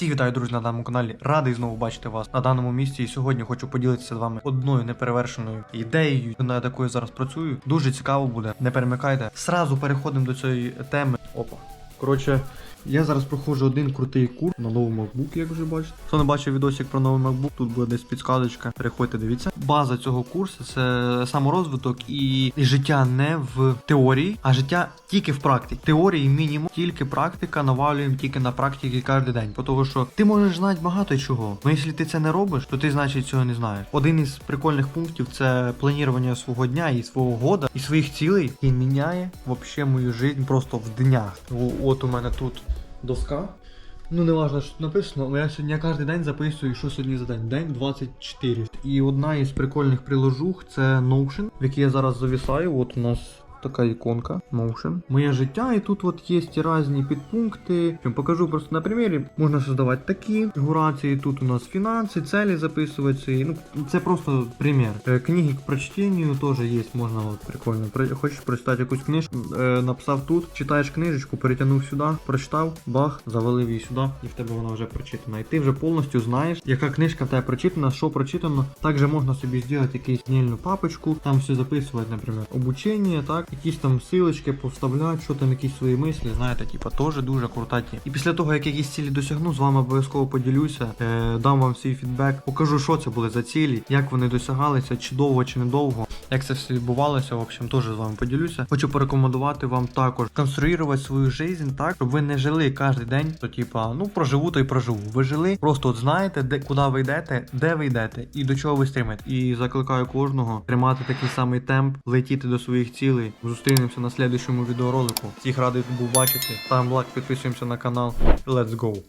Всіх вітаю, друзі, на даному каналі. Радий знову бачити вас на даному місці. І сьогодні хочу поділитися з вами одною неперевершеною ідеєю, над якою зараз працюю. Дуже цікаво буде. Не перемикайте. Сразу переходимо до цієї теми. Опа. Коротше, я зараз проходжу один крутий курс на новий MacBook, як вже бачите. Хто не бачив відосик про новий MacBook, тут буде десь підсказочка. Переходьте, дивіться. База цього курсу це саморозвиток і життя не в теорії, а життя тільки в практиці. Теорії мінімум, тільки практика, навалюємо тільки на практиці кожен день. Тому що ти можеш знати багато чого. Ну якщо ти це не робиш, то ти значить цього не знаєш. Один із прикольних пунктів це планування свого дня і свого года і своїх цілей. І міняє вообще мою життя просто в днях. От у мене тут доска. Ну, не важно, що тут написано, але я сьогодні кожен день записую, що сьогодні за день. День 24. І одна із прикольних приложух це Notion, в якій я зараз завісаю. От у нас така іконка Notion. Моє життя, і тут от є різні підпункти. Я покажу просто на примірі. Можна создавати такі фігурації. Тут у нас фінанси, цілі записуватися. Ну, це просто примір. Е, Книги к прочтенню теж є, можна от прикольно. При- Хочеш прочитати якусь книжку, е, написав тут, читаєш книжечку, перетягнув сюди, прочитав, бах, завалив її сюди, і в тебе вона вже прочитана. І ти вже повністю знаєш, яка книжка в тебе прочитана, що прочитано. Також можна собі зробити якусь дільну папочку, там все записувати, наприклад, обучення, так, якісь там силочки повставляти, що там якісь свої мислі, знаєте, типу, теж дуже крута тема. І після того, як якісь цілі досягну, з вами обов'язково поділюся, е, дам вам свій фідбек, покажу, що це були за цілі, як вони досягалися, чи довго, чи недовго, як це все відбувалося. В общем, теж з вами поділюся. Хочу порекомендувати вам також конструювати свою життя так, щоб ви не жили кожен день, то типа, ну проживу, то й проживу. Ви жили, просто от знаєте, де куди ви йдете, де ви йдете і до чого ви стримите. І закликаю кожного тримати такий самий темп, летіти до своїх цілей. Зустрінемося на слідчому відеоролику. Всіх радий був бачити. Ставимо лайк, підписуємося на канал. Let's go!